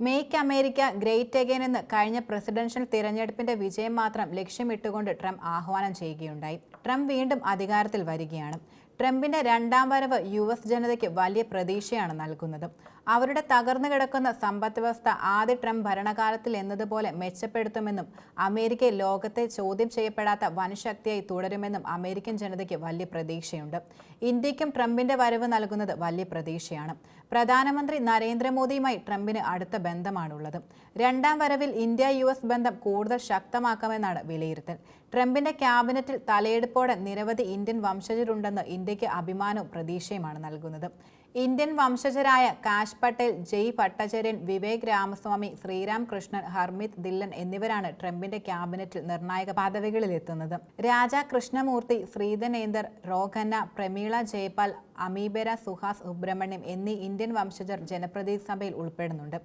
Make America great again എന്ന് കഴിഞ്ഞ presidential തിരഞ്ഞെടുപ്പിന്റെ വിജയം മാത്രം ലക്ഷ്യമിട്ടുകൊണ്ട് ട്രംപ് ആഹ്വാനം ചെയ്യുകയുണ്ടായി. ട്രംപ് വീണ്ടും അധികാരത്തിൽ വരികയാണ്. ട്രംപിന്റെ രണ്ടാം വരവ് യു എസ് ജനതയ്ക്ക് വലിയ പ്രതീക്ഷയാണ് നൽകുന്നത്. അവരുടെ തകർന്നു കിടക്കുന്ന സമ്പദ് വ്യവസ്ഥ ആദ്യ ട്രംപ് ഭരണകാലത്തിൽ എന്നതുപോലെ മെച്ചപ്പെടുത്തുമെന്നും അമേരിക്ക ലോകത്തെ ചോദ്യം ചെയ്യപ്പെടാത്ത വനശക്തിയായി തുടരുമെന്നും അമേരിക്കൻ ജനതയ്ക്ക് വലിയ പ്രതീക്ഷയുണ്ട്. ഇന്ത്യക്കും ട്രംപിന്റെ വരവ് നൽകുന്നത് വലിയ പ്രതീക്ഷയാണ്. പ്രധാനമന്ത്രി നരേന്ദ്രമോദിയുമായി ട്രംപിന് അടുത്ത ബന്ധമാണുള്ളത്. രണ്ടാം വരവിൽ ഇന്ത്യ യു ബന്ധം കൂടുതൽ ശക്തമാക്കാമെന്നാണ് വിലയിരുത്തൽ. ട്രംപിന്റെ ക്യാബിനറ്റിൽ തലയെടുപ്പോടെ നിരവധി ഇന്ത്യൻ വംശജരുണ്ടെന്ന് ഇന്ത്യയ്ക്ക് അഭിമാനവും പ്രതീക്ഷയുമാണ് നൽകുന്നത്. ഇന്ത്യൻ വംശജരായ കാശ് പട്ടേൽ ജയ് ഭട്ടചര്യൻ വിവേക് രാമസ്വാമി ശ്രീരാം കൃഷ്ണൻ ഹർമിത് ദില്ലൻ എന്നിവരാണ് ട്രംപിന്റെ ക്യാബിനറ്റിൽ നിർണായക പദവികളിലെത്തുന്നത്. രാജ കൃഷ്ണമൂർത്തി ശ്രീധനേന്ദർ റോഖന്ന പ്രമീള ജയ്പാൽ അമീബര സുഹാസ് സുബ്രഹ്മണ്യം എന്നീ ഇന്ത്യൻ വംശജർ ജനപ്രതിനിധി സഭയിൽ ഉൾപ്പെടുന്നുണ്ട്.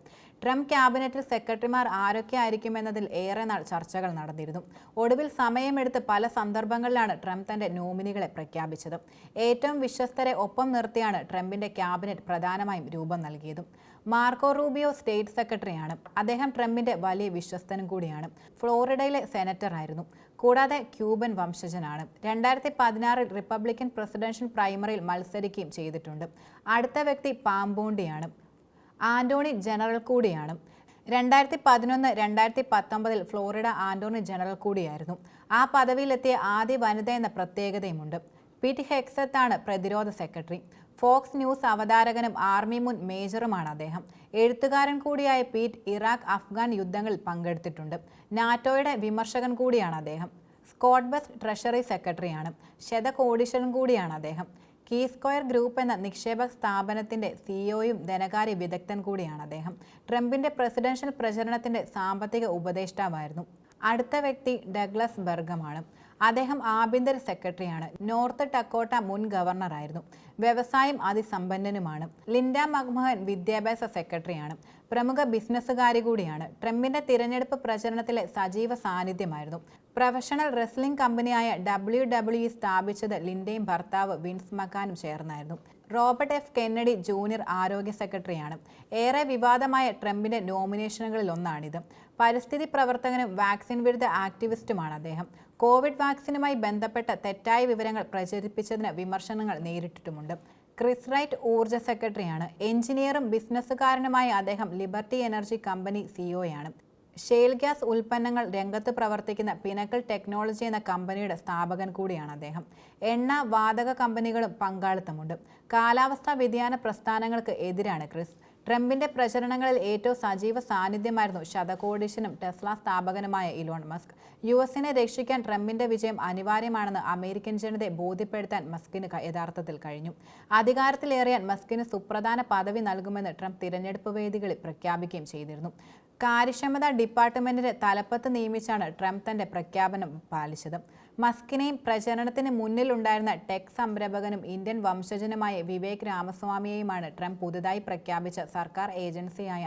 ട്രംപ് ക്യാബിനറ്റിൽ സെക്രട്ടറിമാർ ആരൊക്കെ ആയിരിക്കുമെന്നതിൽ ഏറെ നാൾ ചർച്ചകൾ നടന്നിരുന്നു. ഒടുവിൽ സമയമെടുത്ത് പല സന്ദർഭങ്ങളിലാണ് ട്രംപ് തന്റെ നോമിനികളെ പ്രഖ്യാപിച്ചത്. ഏറ്റവും വിശ്വസ്തരെ ഒപ്പം നിർത്തിയാണ് ട്രംപിന്റെ ക്യാബിനറ്റ് പ്രധാനമായും രൂപം നൽകിയതും. മാർക്കോ റൂബിയോ സ്റ്റേറ്റ് സെക്രട്ടറിയാണ്. അദ്ദേഹം ട്രംപിന്റെ വലിയ വിശ്വസ്തനും കൂടിയാണ്. ഫ്ലോറിഡയിലെ സെനറ്റർ ആയിരുന്നു കൂടാതെ ക്യൂബൻ വംശജനാണ്. രണ്ടായിരത്തി പതിനാറിൽ റിപ്പബ്ലിക്കൻ പ്രസിഡൻഷ്യൽ പ്രൈമറിയിൽ മത്സരിക്കുകയും ചെയ്തിട്ടുണ്ട്. അടുത്ത വ്യക്തി പാമ്പോണ്ടിയാണ്. ആന്റോണി ജനറൽ കൂടിയാണ്. രണ്ടായിരത്തി പതിനൊന്ന് രണ്ടായിരത്തി പത്തൊമ്പതിൽ ഫ്ലോറിഡ ആന്റോണി ജനറൽ കൂടിയായിരുന്നു. ആ പദവിയിലെത്തിയ ആദ്യ വനിത എന്ന പ്രത്യേകതയുമുണ്ട്. പി ടി ഹെക്സത്താണ് പ്രതിരോധ സെക്രട്ടറി. ഫോക്സ് ന്യൂസ് അവതാരകനും ആർമി മുൻ മേജറുമാണ് അദ്ദേഹം. എഴുത്തുകാരൻ കൂടിയായ പീറ്റ് ഇറാഖ് അഫ്ഗാൻ യുദ്ധങ്ങളിൽ പങ്കെടുത്തിട്ടുണ്ട്. നാറ്റോയുടെ വിമർശകൻ കൂടിയാണ് അദ്ദേഹം. സ്കോട്ട് ബസ് ട്രഷറി സെക്രട്ടറിയാണ്. ശതകോടീശ്വരൻ കൂടിയാണ് അദ്ദേഹം. കീ സ്ക്വയർ ഗ്രൂപ്പ് എന്ന നിക്ഷേപ സ്ഥാപനത്തിന്റെ സിഇഒയും ധനകാര്യ വിദഗ്ധൻ കൂടിയാണ് അദ്ദേഹം. ട്രംപിന്റെ പ്രസിഡൻഷ്യൽ പ്രചരണത്തിന്റെ സാമ്പത്തിക ഉപദേഷ്ടാവായിരുന്നു. അടുത്ത വ്യക്തി ഡഗ്ലസ് ബർഗമാണ്. അദ്ദേഹം ആഭ്യന്തര സെക്രട്ടറിയാണ്. നോർത്ത് ടക്കോട്ട മുൻ ഗവർണറായിരുന്നു. വ്യവസായം അതിസമ്പന്നനുമാണ്. ലിൻഡ മഗ്മോഹൻ വിദ്യാഭ്യാസ സെക്രട്ടറിയാണ്. പ്രമുഖ ബിസിനസ്സുകാരി കൂടിയാണ്. ട്രംപിന്റെ തിരഞ്ഞെടുപ്പ് പ്രചരണത്തിലെ സജീവ സാന്നിധ്യമായിരുന്നു. പ്രൊഫഷണൽ റെസ്ലിംഗ് കമ്പനിയായ ഡബ്ല്യു ഡബ്ല്യു സ്ഥാപിച്ചത് ലിൻഡയും ഭർത്താവ് വിൻസ് മക്കാനും ചേർന്നായിരുന്നു. Robert F. കെന്നഡി ജൂനിയർ ആരോഗ്യ സെക്രട്ടറിയാണ്. ഏറെ വിവാദമായ ട്രംപിന്റെ നോമിനേഷനുകളിൽ ഒന്നാണിത്. പരിസ്ഥിതി പ്രവർത്തകനും വാക്സിൻ വിരുദ്ധ ആക്ടിവിസ്റ്റുമാണ് അദ്ദേഹം. കോവിഡ് വാക്സിനുമായി ബന്ധപ്പെട്ട തെറ്റായ വിവരങ്ങൾ പ്രചരിപ്പിച്ചതിന് വിമർശനങ്ങൾ നേരിട്ടിട്ടുമുണ്ട്. ക്രിസ് റൈറ്റ് ഊർജ സെക്രട്ടറിയാണ്. എഞ്ചിനീയറും ബിസിനസ്സുകാരനുമായ അദ്ദേഹം ലിബർട്ടി എനർജി കമ്പനി സിഇഒയാണ് ഷെയിൽ ഗ്യാസ് ഉൽപ്പന്നങ്ങൾ രംഗത്ത് പ്രവർത്തിക്കുന്ന പിനക്കൽ ടെക്നോളജി എന്ന കമ്പനിയുടെ സ്ഥാപകൻ കൂടിയാണ് അദ്ദേഹം. എണ്ണ വാതക കമ്പനികളും പങ്കാളിത്തമുണ്ട്. കാലാവസ്ഥാ വ്യതിയാന പ്രസ്ഥാനങ്ങൾക്ക് എതിരാണ് ക്രിസ്. ട്രംപിന്റെ പ്രചരണങ്ങളിൽ ഏറ്റവും സജീവ സാന്നിധ്യമായിരുന്നു ശതകോടീശനും ടെസ്ല സ്ഥാപകനുമായ ഇലോൺ മസ്ക്. യു എസിനെ രക്ഷിക്കാൻ ട്രംപിന്റെ വിജയം അനിവാര്യമാണെന്ന് അമേരിക്കൻ ജനതയെ ബോധ്യപ്പെടുത്താൻ മസ്കിന് യഥാർത്ഥത്തിൽ കഴിഞ്ഞു. അധികാരത്തിലേറിയാൻ മസ്കിന് സുപ്രധാന പദവി നൽകുമെന്ന് ട്രംപ് തിരഞ്ഞെടുപ്പ് വേദികളിൽ പ്രഖ്യാപിക്കുകയും ചെയ്തിരുന്നു. കാര്യക്ഷമത ഡിപ്പാർട്ട്മെന്റിന്റെ തലപ്പത്ത് നിയമിച്ചാണ് ട്രംപ് തന്റെ പ്രഖ്യാപനം പാലിച്ചത്. മസ്കിനെയും പ്രചരണത്തിന് മുന്നിലുണ്ടായിരുന്ന ടെക് സംരംഭകനും ഇന്ത്യൻ വംശജനുമായ വിവേക് രാമസ്വാമിയെയുമാണ് ട്രംപ് പുതുതായി പ്രഖ്യാപിച്ച സർക്കാർ ഏജൻസിയായ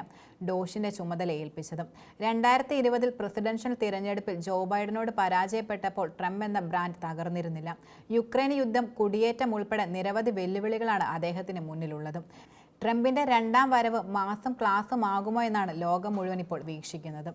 ഡോഷിന്റെ ചുമതല ഏൽപ്പിച്ചത്. രണ്ടായിരത്തി ഇരുപതിൽ പ്രസിഡൻഷ്യൽ തിരഞ്ഞെടുപ്പിൽ ജോ ബൈഡനോട് പരാജയപ്പെട്ടപ്പോൾ ട്രംപ് എന്ന ബ്രാൻഡ് തകർന്നിരുന്നില്ല. യുക്രൈൻ യുദ്ധം കുടിയേറ്റം ഉൾപ്പെടെ നിരവധി വെല്ലുവിളികളാണ് അദ്ദേഹത്തിന് മുന്നിലുള്ളത്. ട്രംപിന്റെ രണ്ടാം വരവ് മാസം ക്ലാസ്സുമാകുമോ എന്നാണ് ലോകം മുഴുവൻ ഇപ്പോൾ വീക്ഷിക്കുന്നത്.